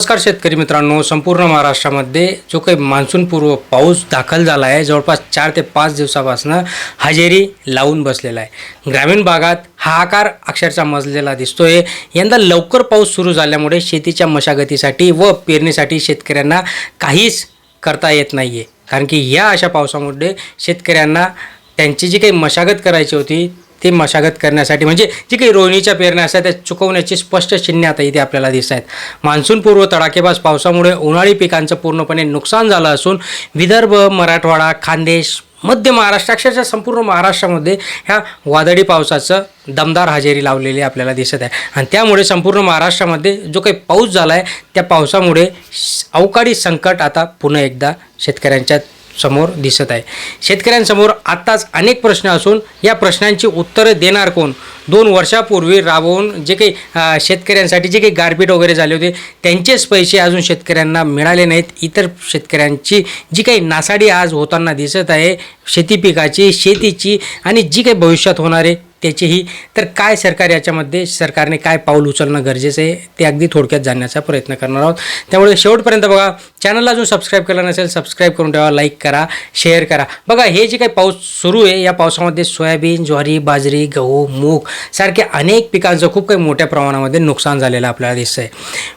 नमस्कार शेतकरी मित्रांनो संपूर्ण महाराष्ट्रामध्ये जो काही मान्सूनपूर्व पाऊस दाखल झाला आहे जवळपास चार ते पाच दिवसापासून हजेरी लावून बसलेला आहे. ग्रामीण भागात हाहाकार अक्षरशः मजलेला दिसतोय. यंदा लवकर पाऊस सुरू झाल्यामुळे शेतीच्या मशागतीसाठी व पेरणीसाठी शेतकऱ्यांना काहीच करता येत नाही आहे कारण की या अशा पावसामुळे शेतकऱ्यांना त्यांची जी काही मशागत करायची होती ते मशागत करण्यासाठी म्हणजे जी काही रोहिणीच्या पेरण्या असतात त्या चुकवण्याची स्पष्ट चिन्हे आता इथे आपल्याला दिसत आहेत. मान्सूनपूर्व तडाखेबाज पावसामुळे उन्हाळी पिकांचं पूर्णपणे नुकसान झालं असून विदर्भ मराठवाडा खानदेश मध्य महाराष्ट्र अक्षरशः संपूर्ण महाराष्ट्रामध्ये ह्या वादळी पावसाचं दमदार हजेरी लावलेली आपल्याला दिसत आहे. आणि त्यामुळे संपूर्ण महाराष्ट्रामध्ये जो काही पाऊस झाला आहे त्या पावसामुळे श- अवकाळी संकट आता पुन्हा एकदा शेतकऱ्यांच्या समोर दिसत आहे. शेतकऱ्यांसमोर आत्ताच अनेक प्रश्न असून या प्रश्नांची उत्तरं देणार कोण? दोन वर्षापूर्वी राबवून जे काही शेतकऱ्यांसाठी जे काही गारपीट वगैरे झाले होते त्यांचेच पैसे अजून शेतकऱ्यांना मिळाले नाहीत. इतर शेतकऱ्यांची जी काही नासाडी आज होताना दिसत आहे शेती पिकाची शेतीची आणि जी काही भविष्यात होणारे त्याचीही तर काय सरकार याच्यामध्ये सरकारने काय पाऊल उचलणं गरजेचं आहे ते अगदी थोडक्यात जाणण्याचा प्रयत्न करणार आहोत. त्यामुळे शेवटपर्यंत बघा चॅनलला अजून सबस्क्राईब केलं नसेल सबस्क्राईब करून ठेवा लाईक करा शेअर करा. बघा हे जे काही पाऊस सुरू आहे या पावसामध्ये सोयाबीन ज्वारी बाजरी गहू मूग सारख्या अनेक पिकांचं खूप काही मोठ्या प्रमाणामध्ये नुकसान झालेलं आपल्याला दिसतं आहे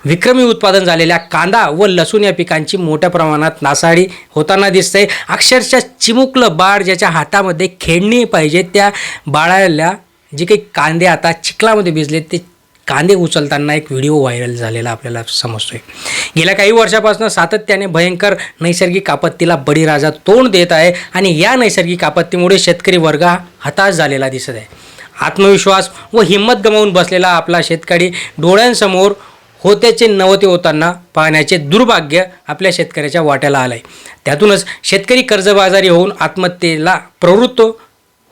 विक्रमी उत्पादन झालेल्या कांदा व लसूण या पिकांची मोठ्या प्रमाणात नासाडी होताना दिसतंय. अक्षरशः चिमुकलं बाळ ज्याच्या हातामध्ये खेळणी पाहिजे त्या बाळाला जे काही कांदे आता चिखलामध्ये भिजले ते कांदे उचलताना एक व्हिडिओ व्हायरल झालेला आपल्याला समजतोय. गेल्या काही वर्षापासून सातत्याने भयंकर नैसर्गिक आपत्तीला बळीराजा तोंड देत आहे आणि या नैसर्गिक आपत्तीमुळे शेतकरी वर्ग हा हताश झालेला दिसत आहे. आत्मविश्वास व हिंमत गमावून बसलेला आपला शेतकरी डोळ्यांसमोर होत्याचे नवते होताना पाहण्याचे दुर्भाग्य आपल्या शेतकऱ्याच्या वाट्याला आलं आहे त्यातूनच शेतकरी कर्जबाजारी होऊन आत्महत्येला प्रवृत्त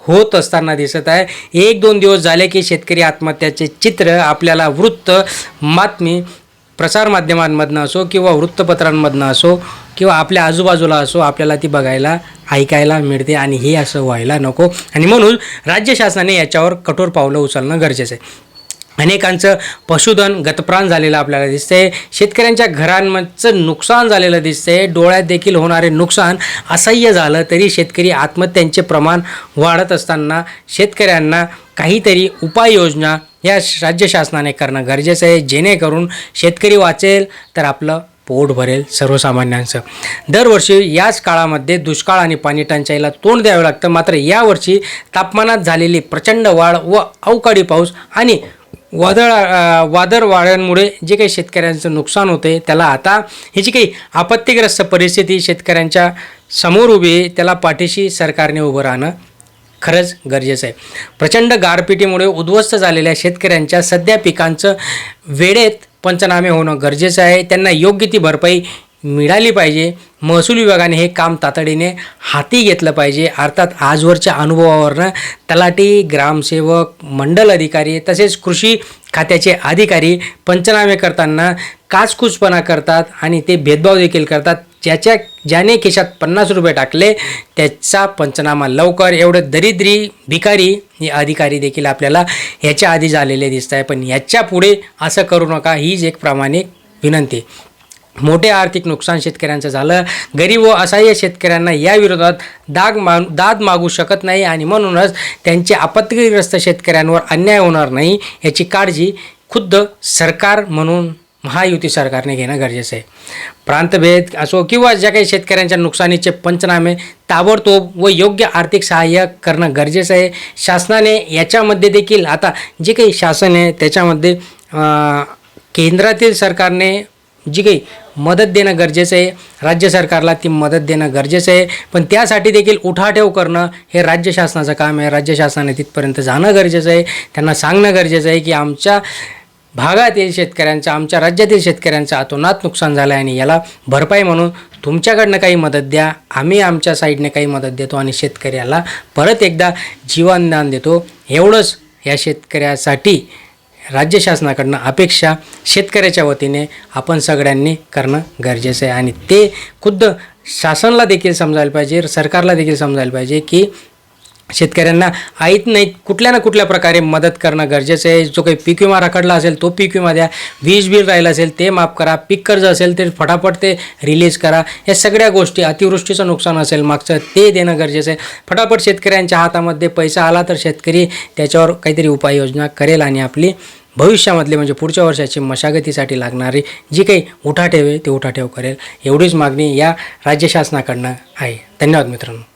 होत असताना दिसत आहे. एक दोन दिवस झाले की शेतकरी आत्महत्याचे चित्र आपल्याला वृत्त बातमी प्रसारमाध्यमांमधनं असो किंवा वृत्तपत्रांमधनं असो किंवा आपल्या आजूबाजूला असो आपल्याला ती बघायला ऐकायला मिळते आणि हे असं व्हायला नको. आणि म्हणून राज्य शासनाने याच्यावर कठोर पावलं उचलणं गरजेचं आहे. अनेकांचं पशुधन गतप्राण झालेलं आपल्याला दिसतंय. शेतकऱ्यांच्या घरांचं नुकसान झालेलं दिसतंय. डोळ्यात देखील होणारे नुकसान असह्य झालं तरी शेतकरी आत्महत्यांचे प्रमाण वाढत असताना शेतकऱ्यांना काहीतरी उपाययोजना या श- राज्य शासनाने करणं गरजेचं आहे. जेणेकरून शेतकरी वाचेल तर आपलं पोट भरेल सर्वसामान्यांचं. दरवर्षी याच काळामध्ये दुष्काळ आणि पाणी टंचाईला तोंड द्यावं लागतं. मात्र यावर्षी तापमानात झालेली प्रचंड वाढ व अवकाळी पाऊस आणि वादळ वादळ वाऱ्यांमुळे जे काही शेतकऱ्यांचं नुकसान होते त्याला आता ही जी काही आपत्तीग्रस्त परिस्थिती शेतकऱ्यांच्या समोर उभी आहे त्याला पाठीशी सरकारने उभं राहणं खरंच गरजेचं आहे. प्रचंड गारपिटीमुळे उद्ध्वस्त झालेल्या शेतकऱ्यांच्या सध्या पिकांचं वेळेत पंचनामे होणं गरजेचं आहे. त्यांना योग्य ती भरपाई मिळाली पाहिजे. महसूल विभागाने हे काम तातडीने हाती घेतलं पाहिजे. अर्थात आजवरच्या अनुभवावरनं तलाठी ग्रामसेवक मंडल अधिकारी तसेच कृषी खात्याचे अधिकारी पंचनामे करताना काचकूचपणा करतात आणि ते भेदभाव देखील करतात. ज्याच्या ज्याने खिशात पन्नास रुपये टाकले त्याचा पंचनामा लवकर. एवढं दरिद्री भिकारी हे अधिकारी देखील आपल्याला ह्याच्या आधी झालेले दिसत आहे पण ह्याच्या पुढे असं करू नका हीच एक प्रामाणिक विनंती. मोठे आर्थिक नुकसान शेतकऱ्यांचं झालं. गरीब व असहाय्य शेतकऱ्यांना या विरोधात दाग मा दाद मागू शकत नाही आणि म्हणूनच त्यांचे आपत्तीग्रस्त शेतकऱ्यांवर अन्याय होणार नाही याची काळजी खुद्द सरकार म्हणून महायुती सरकारने घेणं गरजेचं आहे. प्रांतभेद असो किंवा ज्या काही शेतकऱ्यांच्या नुकसानीचे पंचनामे ताबडतोब व योग्य आर्थिक सहाय्य करणं गरजेचं आहे. शासनाने याच्यामध्ये देखील आता जे काही शासन आहे त्याच्यामध्ये केंद्रातील सरकारने जी काही मदत देणं गरजेचं आहे. राज्य सरकारला ती मदत देणं गरजेचं आहे. पण त्यासाठी देखील उठाठेव करणं हे राज्य शासनाचं काम आहे. राज्य शासनाने तिथपर्यंत जाणं गरजेचं आहे. त्यांना सांगणं गरजेचं आहे की आमच्या भागातील शेतकऱ्यांचं आमच्या राज्यातील शेतकऱ्यांचं अतोनात नुकसान झालं आहे आणि याला भरपाई म्हणून तुमच्याकडनं काही मदत द्या. आम्ही आमच्या साईडने काही मदत देतो आणि शेतकऱ्याला परत एकदा जीवनदान देतो. एवढंच या शेतकऱ्यासाठी राज्य शासनाकडनं अपेक्षा शेतकऱ्याच्या वतीने आपण सगळ्यांनी करणं गरजेचं आहे. आणि ते खुद्द शासनाला देखील समजायला पाहिजे सरकारला देखील समजायला पाहिजे की शेतकऱ्यांना आईत नाही कुठल्या ना कुठल्या प्रकारे मदत करणं गरजेचं आहे. जो काही पीक विमा राखडला असेल तो पीक विमा द्या. वीज बिल राहिलं असेल ते माफ करा. पीक कर्ज असेल ते फटाफट ते रिलीज करा. या सगळ्या गोष्टी अतिवृष्टीचं नुकसान असेल मागचं ते देणं गरजेचं आहे. फटाफट शेतकऱ्यांच्या हातामध्ये पैसा आला तर शेतकरी त्याच्यावर काहीतरी उपाययोजना करेल आणि आपली भविष्यामधले म्हणजे पुढच्या वर्षाची मशागतीसाठी लागणारी जी काही उठाठेव आहे ते उठाठेव करेल. एवढीच मागणी या राज्य शासनाकडनं आहे. धन्यवाद मित्रांनो.